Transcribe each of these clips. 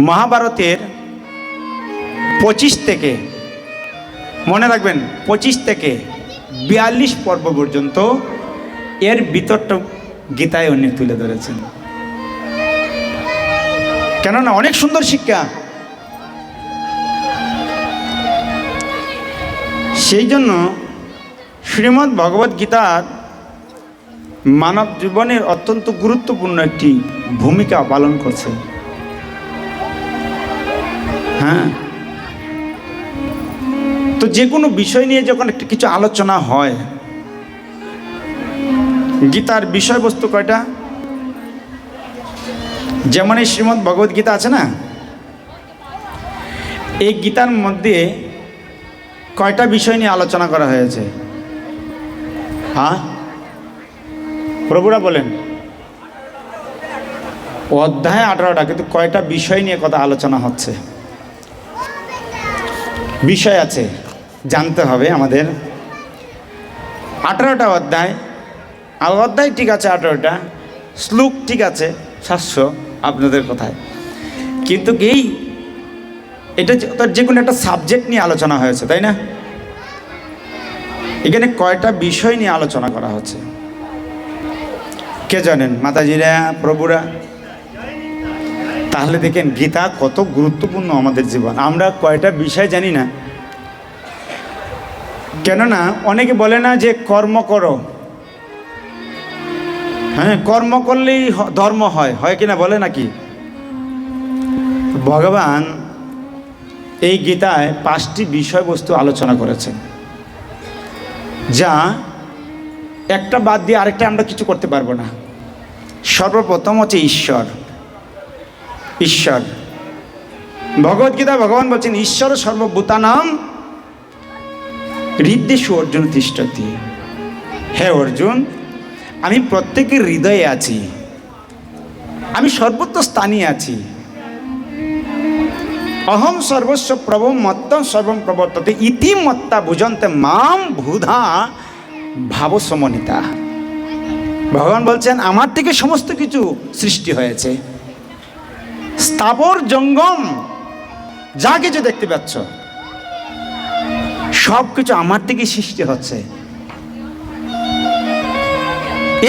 মহাভারতের পঁচিশ থেকে, মনে রাখবেন, পঁচিশ থেকে বিয়াল্লিশ পর্ব পর্যন্ত এর বিতরটা গীতায় উনি তুলে ধরেছেন। কেননা অনেক সুন্দর শিক্ষা। সেই জন্য শ্রীমদ্ ভগবদ গীতার মানব জীবনের অত্যন্ত গুরুত্বপূর্ণ একটি ভূমিকা পালন করছে। হ্যাঁ। তো যে কোনো বিষয় নিয়ে যখন একটা কিছু আলোচনা হয়, গীতার বিষয়বস্তু কয়টা? যেমন এই শ্রীমদ্ ভগবদ গীতা আছে না? এই গীতার মধ্যে কয়টা বিষয় নিয়ে আলোচনা করা হয়েছে? হ্যাঁ? প্রভুরা বলেন। অধ্যায় আঠারোটা, কিন্তু কয়টা বিষয় নিয়ে কথা আলোচনা হচ্ছে? বিষয় আছে, জানতে হবে আমাদের। আঠারোটা অধ্যায়। অধ্যায় ঠিক আছে আঠারোটা, শ্লোক ঠিক আছে সাতশো আপনাদের কথায়। কিন্তু এই এটা তার যে কোনো একটা সাবজেক্ট নিয়ে আলোচনা হয়েছে, তাই না? এখানে কয়টা বিষয় নিয়ে আলোচনা করা হচ্ছে? কে জানেন? মাতাজিরা, প্রভুরা? তাহলে দেখেন গীতা কত গুরুত্বপূর্ণ আমাদের জীবন। আমরা কয়টা বিষয় জানি না। কেননা অনেকে বলে না যে কর্ম করো। হ্যাঁ কর্ম করলেই ধর্ম হয়। হয় কিনা বলে নাকি? ভগবান এই গীতায় পাঁচটি বিষয়বস্তু আলোচনা করেছেন। যা একটা বাদ দিয়ে আরেকটা আমরা কিছু করতে পারব না। সর্বপ্রথম হচ্ছে ঈশ্বর। ঈশ্বর। ভগবদ্গীতা ভগবান বলছেন, ঈশ্বর সর্বভূতানাম হৃদ্দেশু অর্জুন তিষ্ঠতি। হে অর্জুন, আমি প্রত্যেকের হৃদয়ে আছি। আমি সর্বত্র স্থানীয় আছি। অহম সর্বস্ব প্রভ মত্ত সর্বম প্রবর্ততে, ইতিমত্তা বুঝন্তে মাম ভুধা ভাব ভাবসমনিতা। ভগবান বলছেন, আমার থেকে সমস্ত কিছু সৃষ্টি হয়েছে। স্থাবর জঙ্গম, যা কিছু দেখতে পাচ্ছ সব কিছু আমার থেকে সৃষ্টি হচ্ছে।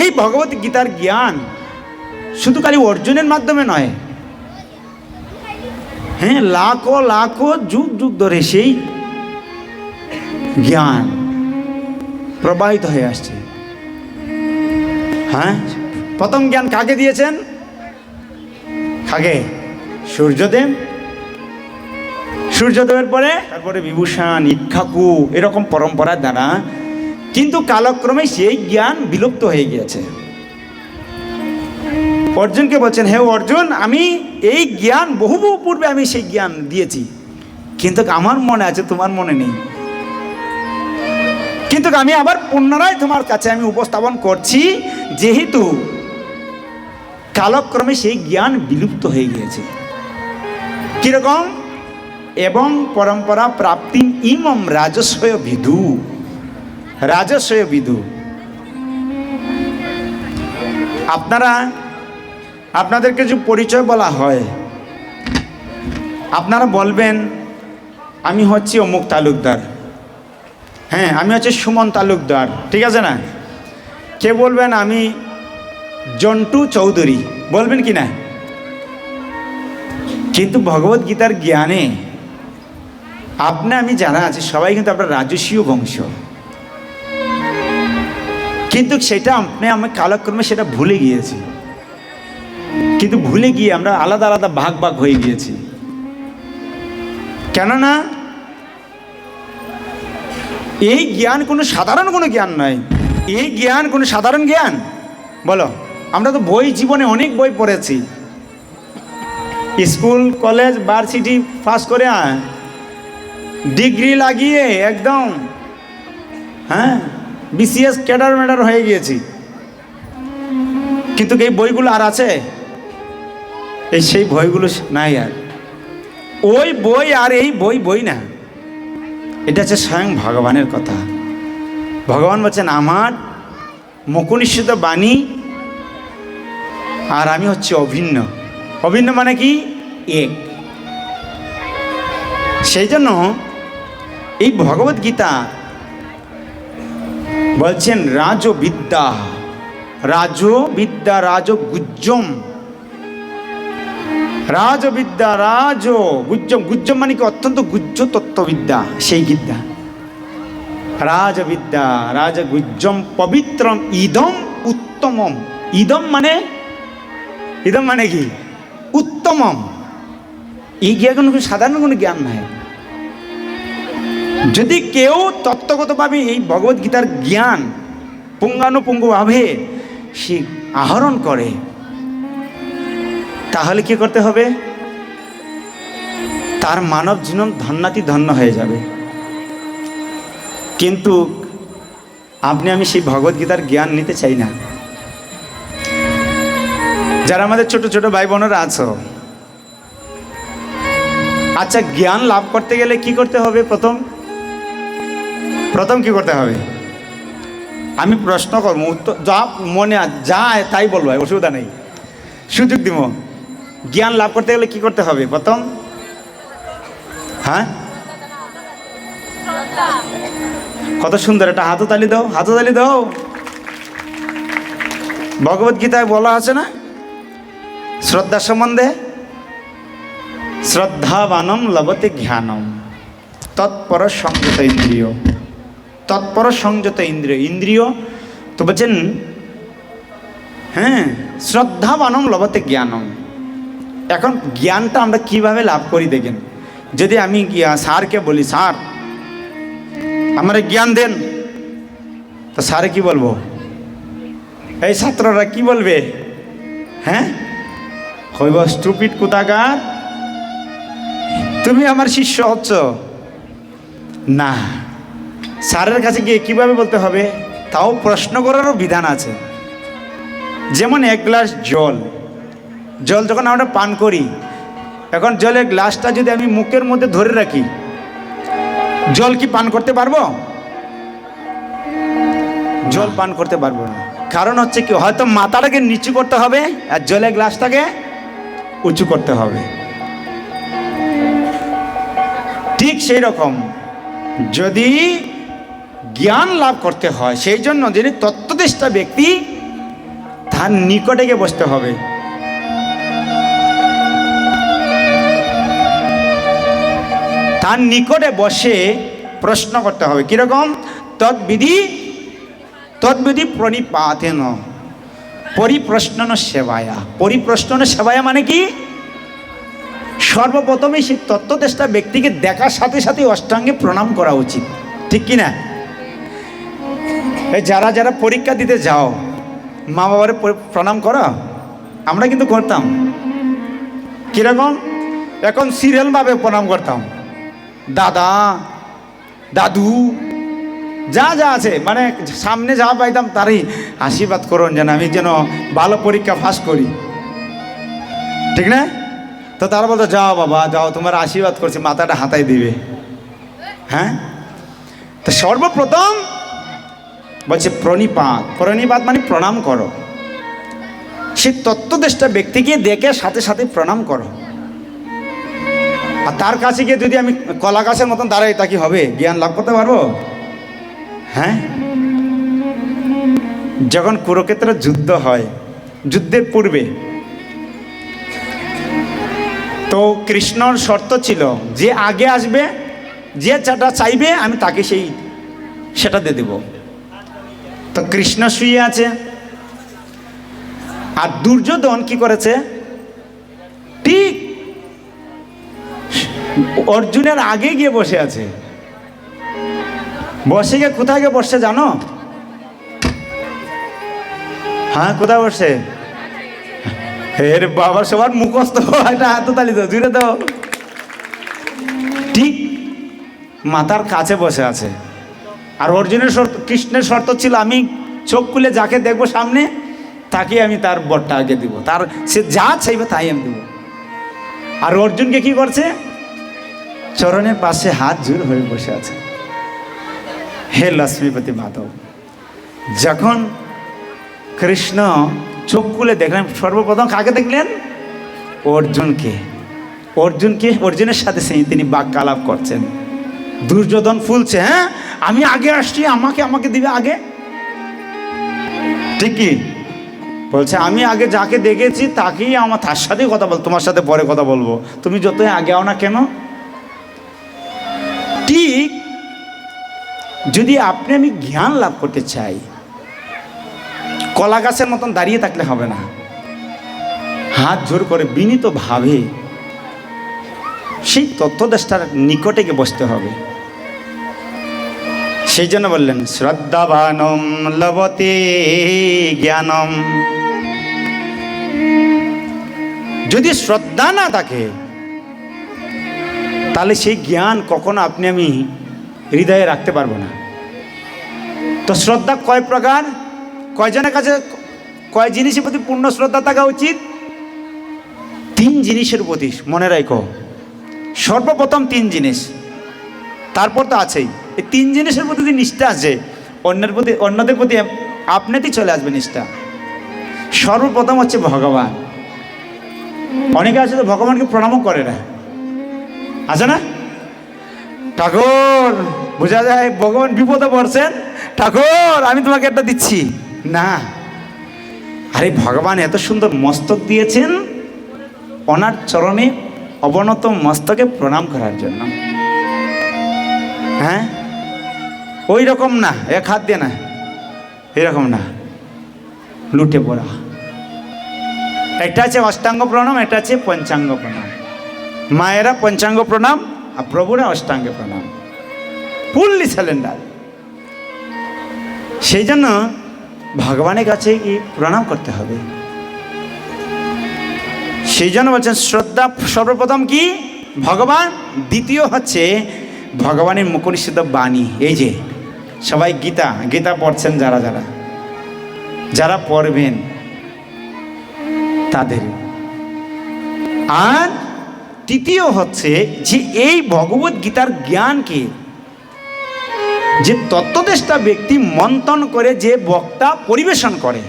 এই ভগবত গীতার জ্ঞান শুধু খালি অর্জুনের মাধ্যমে নয় হ্যাঁ লাখো লাখো যুগ যুগ ধরে সেই জ্ঞান প্রবাহিত হয়ে আসছে। হ্যাঁ প্রথম জ্ঞান কাকে দিয়েছেন? কাকে? সূর্যদেব? সূর্যদেবের পরে? তারপরে বিভূষণ, ইক্ষাকু, এরকম পরম্পরার দ্বারা কিন্তু কালক্রমে সেই জ্ঞান বিলুপ্ত হয়ে গিয়েছে। অর্জুনকে বলছেন, হে অর্জুন, আমি এই জ্ঞান বহু বহু পূর্বে আমি সেই জ্ঞান দিয়েছি। কিন্তু আমার মনে আছে, তোমার মনে নেই। কিন্তু আমি আবার পুনরায় তোমার কাছে আমি উপস্থাপন করছি, যেহেতু কালক্রমে সেই জ্ঞান বিলুপ্ত হয়ে গিয়েছে। কীরকম? এবং পরম্পরা প্রাপ্তি ইমম রাজস্বয় বিধু। রাজস্বয় বিধু। আপনারা, আপনাদেরকে যে পরিচয় বলা হয়, আপনারা বলবেন, আমি হচ্ছি অমুক তালুকদার। হ্যাঁ আমি হচ্ছে সুমন তালুকদার, ঠিক আছে না? কে বলবেন, আমি জন্টু চৌধুরী। বলবেন কি না? কিন্তু ভগবত গীতার জ্ঞানে আপনি আমি যারা আছি, সবাই কিন্তু আপনার রাজস্বীয় বংশ। কিন্তু সেটা আপনি, আমি কালক্রমে সেটা ভুলে গিয়েছি। কিন্তু ভুলে গিয়ে আমরা আলাদা আলাদা ভাগ ভাগ হয়ে গিয়েছি। কেননা এই জ্ঞান কোনো সাধারণ কোনো জ্ঞান নয়। এই জ্ঞান কোনো সাধারণ জ্ঞান? বলো, আমরা তো বই জীবনে অনেক বই পড়েছি। স্কুল, কলেজ, ভার্সিটি পাস করে ডিগ্রি লাগিয়ে একদম হ্যাঁ বিসিএস ক্যাডার ম্যাডার হয়ে গিয়েছি। কিন্তু এই বইগুলো আর আছে? এই সেই বইগুলো নাই আর। ওই বই আর এই বই বই না। এটা হচ্ছে স্বয়ং ভগবানের কথা। ভগবান বলছেন, আমার মুখনিশ্চিত বাণী আর আমি হচ্ছে অভিন্ন। অভিন্ন মানে কি? এক। সেই জন্য এই ভগবত গীতা বলছেন রাজবিদ্যা রাজবিদ্যা রাজগুজ্জম রাজবিদ্যা রাজ গুজ্জম। গুজ্জম। মানে কি? অত্যন্ত গুজ্জ তত্ত্ববিদ্যা সেই বিদ্যা রাজবিদ্যা রাজগুজ্জম পবিত্রম ইদম উত্তমম। ইদম মানে? ইদম মানে কি? উত্তমম। এই জ্ঞান কোনো সাধারণ কোনো জ্ঞান নাই। যদি কেউ তত্ত্বগতভাবে এই ভগবত গীতার জ্ঞান পুঙ্গানুপুঙ্গভাবে সে আহরণ করে, তাহলে কি করতে হবে? তার মানব জীবন ধন্যাতি ধন্য হয়ে যাবে। কিন্তু আপনি আমি সেই ভগবত গীতার জ্ঞান নিতে চাই না। যারা আমাদের ছোট ছোট ভাই বোনেরা আছো আচ্ছা জ্ঞান লাভ করতে গেলে কি করতে হবে প্রথম? প্রথম কি করতে হবে? আমি প্রশ্ন করব, উত্তর যা মনে আ- যা আয় তাই বলব অসুবিধা নেই। সুযোগ দিব। জ্ঞান লাভ করতে গেলে কি করতে হবে প্রথম? হ্যাঁ? কত সুন্দর, একটা হাততালি দাও হাততালি দাও। ভগবত গীতায় বলা আছে না? শ্রদ্ধা সম্বন্ধে? শ্রদ্ধাবানম লবতে জ্ঞানম। তৎপর সংযত ইন্দ্রিয়। তৎপর সংযত ইন্দ্রিয়। ইন্দ্রিয় তো বলছেন হ্যাঁ শ্রদ্ধাবানম লবতে জ্ঞানম। এখন জ্ঞানটা আমরা কীভাবে লাভ করি দেখেন। যদি আমি স্যারকে বলি, স্যার, আমার জ্ঞান দেন। তো স্যারে কি বলব? এই ছাত্ররা কি বলবে? হ্যাঁ? হইব স্টুপিট কোথাকার তুমি আমার শিষ্য হচ্ছ? না। স্যারের কাছে গিয়ে কীভাবে বলতে হবে? তাও প্রশ্ন করারও বিধান আছে। যেমন এক গ্লাস জল। জল যখন আমরা পান করি, এখন জলের গ্লাসটা যদি আমি মুখের মধ্যে ধরে রাখি, জল কি পান করতে পারব? জল পান করতে পারব না। কারণ হচ্ছে কি, হয়তো মাথাটাকে নিচু করতে হবে আর জলের গ্লাসটাকে উঁচু করতে হবে। সেই রকম। যদি জ্ঞান লাভ করতে হয়, সেই জন্য যিনি তত্ত্বদেষ্টা ব্যক্তি, তার নিকটে গিয়ে বসতে হবে। তার নিকটে বসে প্রশ্ন করতে হবে, কীরকম? তৎবিধি তৎবিধি প্রণিপাতেন। পরিপ্রশ্ন সেবায়া। পরিপ্রশ্ন সেবায়া মানে কি? সর্বপ্রথমে সেই তত্ত্বদেষ্টা ব্যক্তিকে দেখার সাথে সাথে অষ্টাঙ্গে প্রণাম করা উচিত। ঠিক কি না যারা যারা পরীক্ষা দিতে যাও মা বাবার প্রণাম করো। আমরা কিন্তু করতাম। কীরকম? এখন সিরিয়ালভাবে প্রণাম করতাম। দাদা, দাদু, যা যা আছে মানে সামনে যা পাইতাম তারই আশীর্বাদ করুন যেন আমি যেন ভালো পরীক্ষা পাস করি। ঠিক না? তো তারা বলতো, যাও বাবা, যাও, তোমার আশীর্বাদ করছে, মাথাটা হাতায় দিবে। হ্যাঁ? তো সর্বপ্রথম বলছে, প্রণিপাত। প্রণিপাত মানে প্রণাম করো। সে তত্ত্বদেষ্টা ব্যক্তিকে দেখে সাথে সাথে প্রণাম করো। আর তার কাছে গিয়ে যদি আমি কলা গাছের মতন দাঁড়াই, তা কি হবে? জ্ঞান লাভ করতে পারব? হ্যাঁ? যখন কুরুক্ষেত্রে যুদ্ধ হয়, যুদ্ধের পূর্বে তো কৃষ্ণর শর্ত ছিল, যে আগে আসবে, যে চাটা চাইবে, আমি তাকে সেই সেটা দিয়ে দেব। তো কৃষ্ণ শুয়ে আছে। আর দুর্যোধন কি করেছে? ঠিক অর্জুনের আগে গিয়ে বসে আছে। বসে গিয়ে কোথায় গিয়ে বসছে জানো? হ্যাঁ কোথায় বসে এর বাবা, সবার মুখস্থ একটা হাত তালি দাও, জুড়ে দাও। ঠিক মাতার কাছে বসে আছে। আর অর্জুনের শর্ত, কৃষ্ণের শর্ত ছিল, আমি চোখ খুলে যাকে দেখব সামনে, তাকে আমি তার বরটা আগে দিব। তার, সে যা চাইবে তাই আমি দেবো। আর অর্জুনকে কি করছে? চরণের পাশে হাত জোর হয়ে বসে আছে। হে লক্ষ্মীপতি মাধব, যখন কৃষ্ণ চোখ খুলে দেখলেন, সর্বপ্রথম কাকে দেখলেন? অর্জুনকে। অর্জুনকে, অর্জুনের সাথে তিনি বাক্যালাপ করছেন। দুর্যোধন ফুলছে হ্যাঁ আমি আগে আসছি, আমাকে আমাকে দিবে আগে? ঠিকই। বলছে, আমি আগে যাকে দেখেছি, তাকেই আমার, তার সাথেই কথা বল, তোমার সাথে পরে কথা বলব। তুমি যতই আগে আও না কেন? ঠিক, যদি আপনি আমি জ্ঞান লাভ করতে চাই কলা গাছের মতন দাঁড়িয়ে থাকলে হবে না। হাত জোর করে বিনীত ভাবে সেই তত্ত্বদেষ্টার নিকটে গিয়ে বসতে হবে। সেই জন্য বললেন, শ্রদ্ধাবানম লবতে জ্ঞানম। যদি শ্রদ্ধা না থাকে, তাহলে সেই জ্ঞান কখনো আপনি আমি হৃদয়ে রাখতে পারব না। তো শ্রদ্ধা কয় প্রকার? কয়জনের কাছে কয় জিনিসের প্রতি পূর্ণ শ্রদ্ধা থাকা উচিত? তিন জিনিসের প্রতি, মনে রাখো। সর্বপ্রথম তিন জিনিস। তারপর তো আছেই। এই তিন জিনিসের প্রতি যদি নিষ্ঠা আছে অন্যের প্রতি, অন্যদের প্রতি আপনাতেই চলে আসবে নিষ্ঠা। সর্বপ্রথম হচ্ছে ভগবান। অনেকে আছে তো ভগবানকে প্রণামও করে না। আছে না? ঠাকুর, বোঝা যায় ভগবান বিপদে পড়ছেন। ঠাকুর, আমি তোমাকে একটা দিচ্ছি। না। আরে ভগবান এত সুন্দর মস্তক দিয়েছেন। ওনার চরণে অবনত মস্তকে প্রণাম করার জন্য। হ্যাঁ? ওই রকম না, এক হাত দিয়ে না। এরকম না। লুটে পড়া। একটা আছে অষ্টাঙ্গ প্রণাম, একটা আছে পঞ্চাঙ্গ প্রণাম। মায়েরা পঞ্চাঙ্গ প্রণাম আর প্রভুরা অষ্টাঙ্গ প্রণাম। ফুললি স্যালেন্ডার সেই জন্য ভগবানের কাছে কি প্রণাম করতে হবে। সেই জন্য বলছেন, শ্রদ্ধা সর্বপ্রথম কি? ভগবান। দ্বিতীয় হচ্ছে ভগবানের মুখনিষিদ্ধ বাণী। এই যে, সবাই গীতা গীতা পড়ছেন যারা যারা। যারা পড়বেন তাদের। আর তৃতীয় হচ্ছে যে, এই ভগবত গীতার জ্ঞানকে যে তত্ত্বদেষ্টা ব্যক্তি মন্থন করে, যে বক্তা পরিবেশন করে,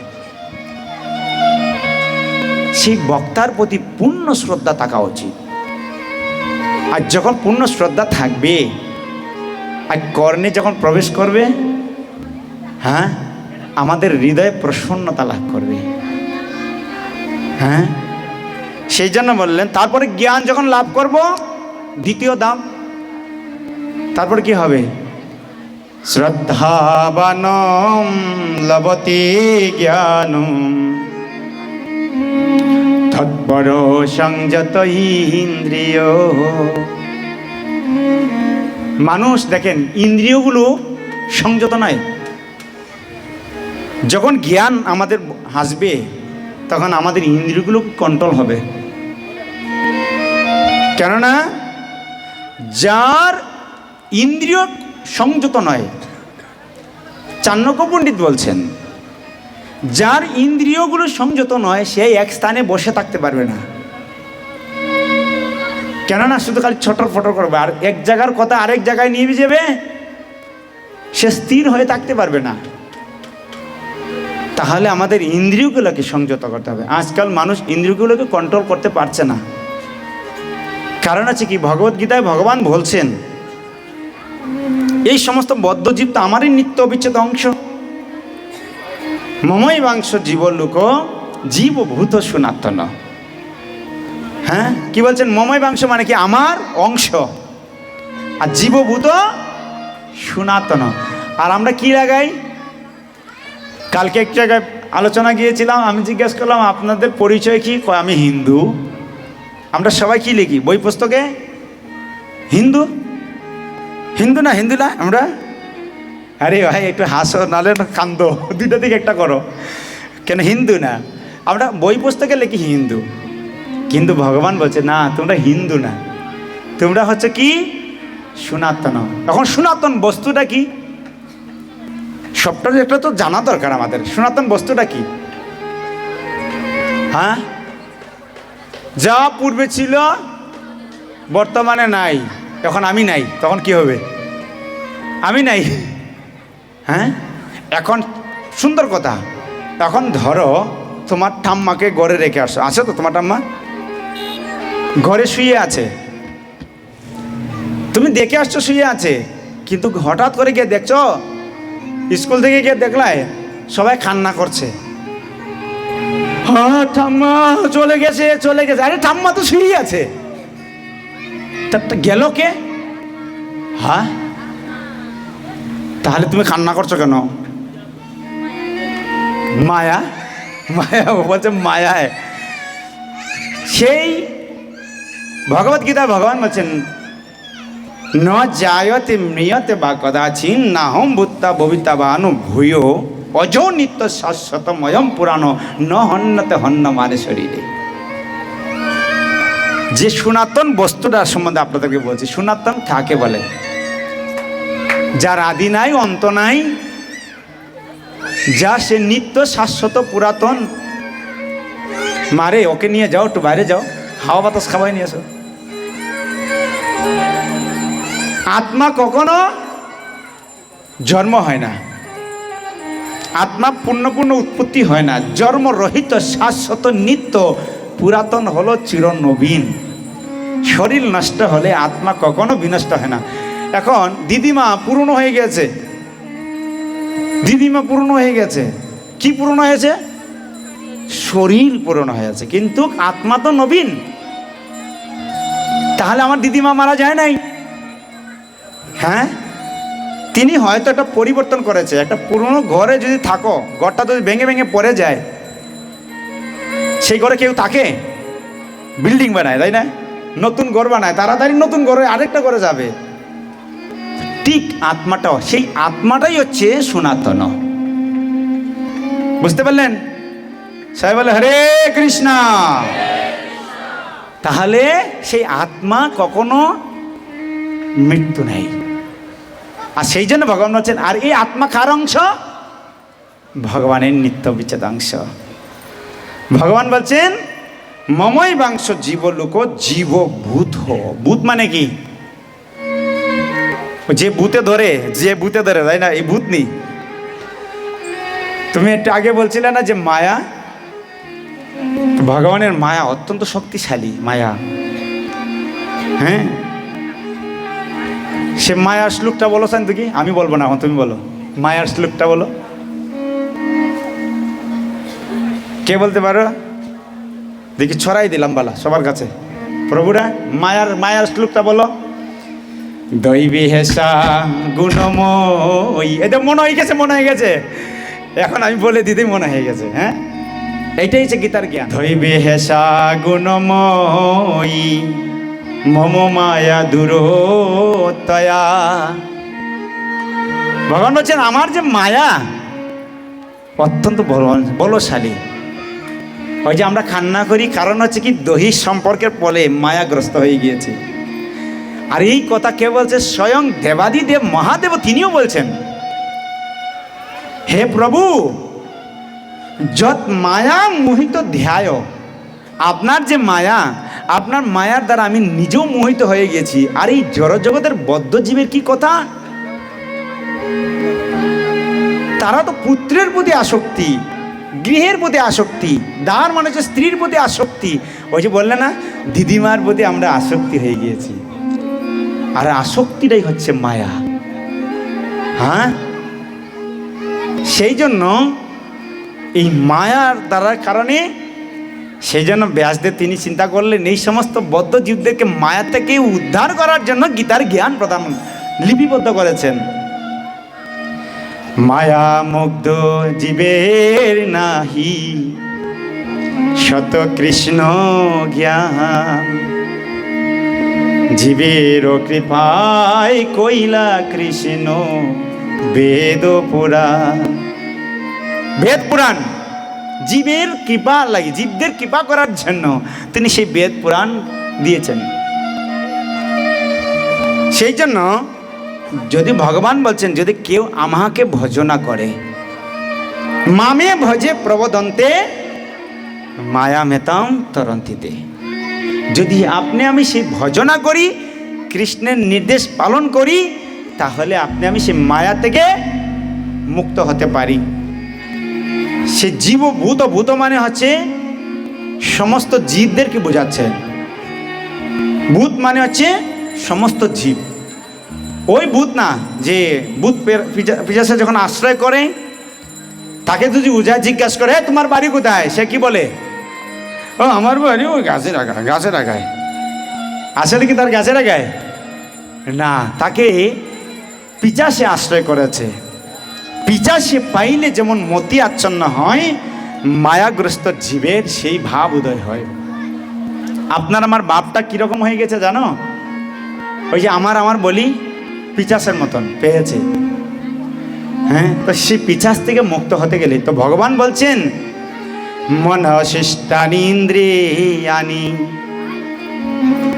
সেই বক্তার প্রতি পূর্ণ শ্রদ্ধা থাকা উচিত। আর যখন পূর্ণ শ্রদ্ধা থাকবে, আর কর্ণে যখন প্রবেশ করবে হ্যাঁ আমাদের হৃদয়ে প্রসন্নতা লাভ করবে। হ্যাঁ সেই জন্য বললেন, তারপরে জ্ঞান যখন লাভ করব, দ্বিতীয় দাম, তারপর কি হবে? শ্রদ্ধাবানম লবতে জ্ঞানম। তৎপর সংযত ইন্দ্রিয়। মানুষ দেখেন, ইন্দ্রিয়গুলো সংযত নয় যখন জ্ঞান আমাদের হাসবে, তখন আমাদের ইন্দ্রিয়গুলো কন্ট্রোল হবে। কেননা, যার ইন্দ্রিয় সংযত নয়। চাণক্য পণ্ডিত বলছেন, যার ইন্দ্রিয়গুলো সংযত নয়, সে এক স্থানে বসে থাকতে পারবে না। কেননা, শুধু খালি ছটর ফটর করবে, আর এক জায়গার কথা আরেক জায়গায় নিয়ে যাবে, সে স্থির হয়ে থাকতে পারবে না। তাহলে আমাদের ইন্দ্রিয়গুলোকে সংযত করতে হবে। আজকাল মানুষ ইন্দ্রিয়গুলোকে কন্ট্রোল করতে পারছে না। কারণ আছে কি, ভগবদ্গীতায় ভগবান বলছেন এই সমস্ত বদ্ধজীব তো আমারই নিত্য অবিচ্ছেদ অংশ। মমই বাংশ জীবলোক, জীবভূত সনাতন। হ্যাঁ কি বলছেন? মমই বাংশ মানে কি? আমার অংশ। আর জীবভূত সনাতন। আর আমরা কি লাগাই? কালকে এক জায়গায় আলোচনা গিয়েছিলাম, আমি জিজ্ঞেস করলাম, আপনাদের পরিচয় কি? আমি হিন্দু। আমরা সবাই কি লিখি? বই পুস্তকে? হিন্দু? হিন্দু না হিন্দু না, আমরা? আরে ভাই, একটু হাসো নালে না কান্দো। দুইটা দিকে একটা করো। কেন হিন্দু না? আমরা বই পুস্তকে লিখি হিন্দু? কিন্তু ভগবান বলছে, না, তোমরা হিন্দু না। তোমরা হচ্ছে কি? সনাতন। এখন সনাতন বস্তুটা কি? সবটা একটা তো জানা দরকার আমাদের। সনাতন বস্তুটা কি? হ্যাঁ? যা পূর্বে ছিল, বর্তমানে নাই। এখন আমি নাই, তখন কি হবে? আমি নাই। হ্যাঁ? এখন সুন্দর কথা। এখন ধরো তোমার ঠাম্মাকে গড়ে রেখে আসো। আছে তো তোমার ঠাম্মা? ঘরে শুয়ে আছে। তুমি দেখে আসছো শুয়ে আছে। কিন্তু হঠাৎ করে গিয়ে দেখছ, স্কুল থেকে গিয়ে দেখলাই সবাই কান্না করছে। হ্যাঁ ঠাম্মা, চলে গেছে চলে গেছে। আরে ঠাম্মা তো শুয়ে আছে। তা গেল কে? হ্যাঁ? তাহলে তুমি কান্না করছ কেন? মায়া? মায়া বলছে মায়ায়। সেই ভগবত গীতা ভগবান বলছেন, ন জায়তে মৃয়তে বা কদাচিন না হম ভূত্তা ববিতা বা আনু ভূয় অজো নিত্য শাশ্বতময়ম পুরাণ, ন হন্যতে হন্য মানে শরীরে। যে সনাতন বস্তুটার সম্বন্ধে আপনাদেরকে বলছি, সনাতন কাকে বলে? যার আদি নাই, অন্ত নাই, যা সে নিত্য শাশ্বত পুরাতন, মারে, ওকে নিয়ে যাও, একটু বাইরে যাও, হাওয়া বাতাস খাওয়াই নিয়ে এসো। আত্মা কখনো জন্ম হয় না। আত্মা পূর্ণ পূর্ণ উৎপত্তি হয় না। জন্মরহিত, শাশ্বত, নিত্য পুরাতন হলো চিরনবীন। শরীর নষ্ট হলে আত্মা কখনো বিনষ্ট হয় না। এখন দিদিমা পুরনো হয়ে গেছে। দিদিমা পুরনো হয়ে গেছে। কি পুরনো হয়েছে? শরীর পুরনো হয়েছে। কিন্তু আত্মা তো নবীন। তাহলে আমার দিদিমা মারা যায় নাই? হ্যাঁ? তিনি হয়তো একটা পরিবর্তন করেছে। একটা পুরনো ঘরে যদি থাকো, ঘরটা যদি ভেঙে ভেঙে পড়ে যায় সেই ঘরে কেউ থাকে? বিল্ডিং বানায়, তাই না? নতুন ঘর বানায়, তাড়াতাড়ি নতুন ঘরে আরেকটা ঘরে যাবে। ঠিক আত্মাটাও, সেই আত্মাটাই হচ্ছে সনাতন। বুঝতে পারলেন? সাহেব বলে, হরে কৃষ্ণ! তাহলে সেই আত্মা কখনো মৃত্যু নেই। আর সেই জন্য ভগবান বলছেন, আর এই আত্মা কার অংশ? ভগবানের নিত্য বিচ্ছেদাংশ ভগবান বলছেন, মমই বাংশ জীবলোক জীব ভূত ভূত মানে কি? যে ভূতে ধরে, যে ভূতে ধরে, তাই না? এই ভূত নেই। তুমি একটু আগে বলছিলে না যে মায়া? ভগবানের মায়া অত্যন্ত শক্তিশালী, মায়া। হ্যাঁ? সে মায়ার শ্লোকটা বলো সান কি? আমি বলব না তুমি বলো। মায়ার শ্লোকটা বলো। কে বলতে পারো? দেখি ছড়াই দিলাম বালা, সবার কাছে। প্রভুরা, মায়ার মায়ার শ্লোকটা বলো। দৈবী হেসা গুণময়ী। এটা মনে হয়ে গেছে, মনে হয়ে গেছে। এখন আমি বলে দিতেই মনে হয়ে গেছে হ্যাঁ? এইটাই হচ্ছে গীতার জ্ঞান। দৈবী হেসা গুণময়ী। মম মায়া দূরতয়া ভগবান বলছেন, আমার যে মায়া অত্যন্ত বল বলশালী। ওই যে আমরা কান্না করি, কারণ হচ্ছে কি দহির সম্পর্কের ফলে মায়াগ্রস্ত হয়ে গিয়েছে। আর এই কথা কে বলছে? স্বয়ং দেবাদিদেব মহাদেব তিনিও বলছেন, হে প্রভু যত মায়া মোহিত ধ্যায়, আপনার যে মায়া, আপনার মায়ার দ্বারা আমি নিজেও মোহিত হয়ে গেছি আর এই জড়জগতের বদ্ধজীবের কি কথা? তারা তো পুত্রের প্রতি আসক্তি গৃহের প্রতি আসক্তি দার মানে হচ্ছে স্ত্রীর প্রতি আসক্তি। ওই যে বললে না, দিদিমার প্রতি আমরা আসক্তি হয়ে গিয়েছি। আর আসক্তিটাই হচ্ছে মায়া। হ্যাঁ? সেই জন্য এই মায়ার দ্বারার কারণে সেই জন্য ব্যাসদেব তিনি চিন্তা করলেন, এই সমস্ত বদ্ধ জীবদেরকে মায়া থেকে উদ্ধার করার জন্য গীতার জ্ঞান প্রদান লিপিবদ্ধ করেছেন। মায়া মুগ্ধ জীবের নাহি। শত কৃষ্ণ জ্ঞান। জীবের কৃপায় কইলা কৃষ্ণ বেদ পুরাণ। বেদ পুরাণ। জীবের কৃপা লাগে, জীবদের কৃপা করার জন্য তিনি সেই বেদ পুরাণ দিয়েছেন। সেই জন্য যদি ভগবান বলছেন, যদি কেউ আমাকে ভজনা করে, মামে ভজে প্রবদন্তে, মায়া মেতাম তরন্তিতে। যদি আপনি আমি সেই ভজনা করি, কৃষ্ণের নির্দেশ পালন করি, তাহলে আপনি আমি সেই মায়া থেকে মুক্ত হতে পারি। সে জীব ভূত ভূত মানে হচ্ছে, সমস্ত জীবদেরকে বোঝাচ্ছে। ভূত মানে হচ্ছে সমস্ত জীব। ওই ভূত না যে ভূত পিজাসে যখন আশ্রয় করে তাকে যদি উজা জিজ্ঞাসা করে "এ, তোমার বাড়ি কোথায়? সে কি বলে? ও আমার বাড়ি ওই গাছের আগায় গাছের আগায়। আসলে কি তার গাছের আগায়? না তাকে পিচাসে আশ্রয় করেছে। পিচাসে পাইলে যেমন মতি আচ্ছন্ন হয় মায়াগ্রস্ত জীবের সেই ভাব উদয় হয়। আপনার আমার বাপটা কীরকম হয়ে গেছে জানো? ওই যে আমার আমার বলি পিচাসের মতন, পেয়েছে। হ্যাঁ? তো সেই পিচাস থেকে মুক্ত হতে গেলে তো ভগবান বলছেন, মন শিষ্টানি ইন্দ্রিয়ানি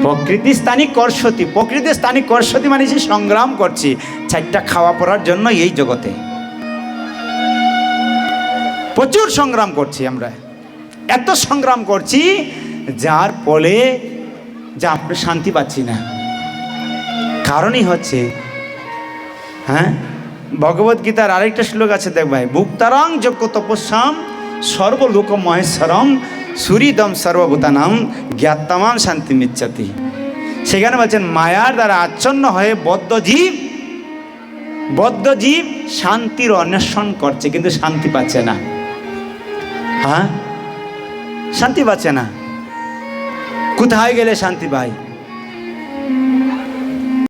প্রকৃতি স্থানিক কর্ষতি, প্রকৃতি স্থানিক কর্ষতি মানে সে সংগ্রাম করছি, চারটা খাওয়া পড়ার জন্য এই জগতে। প্রচুর সংগ্রাম করছি আমরা। এত সংগ্রাম করছি, যার ফলে যা আপনি শান্তি পাচ্ছি না। কারণই হচ্ছে হ্যাঁ? ভগবত গীতার আরেকটা শ্লোক আছে, দেখ ভাই, ভুক্তারং যোগ্য তপস্যাম সর্বলোক মহেশ্বরম সুরিদম সর্বভূতানাম জ্ঞাতমান শান্তি মিচ্ছাতি সেখানে বলছেন, মায়ার দ্বারা আচ্ছন্ন হয়ে বদ্ধজীব বদ্ধজীব শান্তির অন্বেষণ করছে, কিন্তু শান্তি পাচ্ছে না। হ্যাঁ? শান্তি পাচ্ছে না। কোথায় গেলে শান্তি পায়?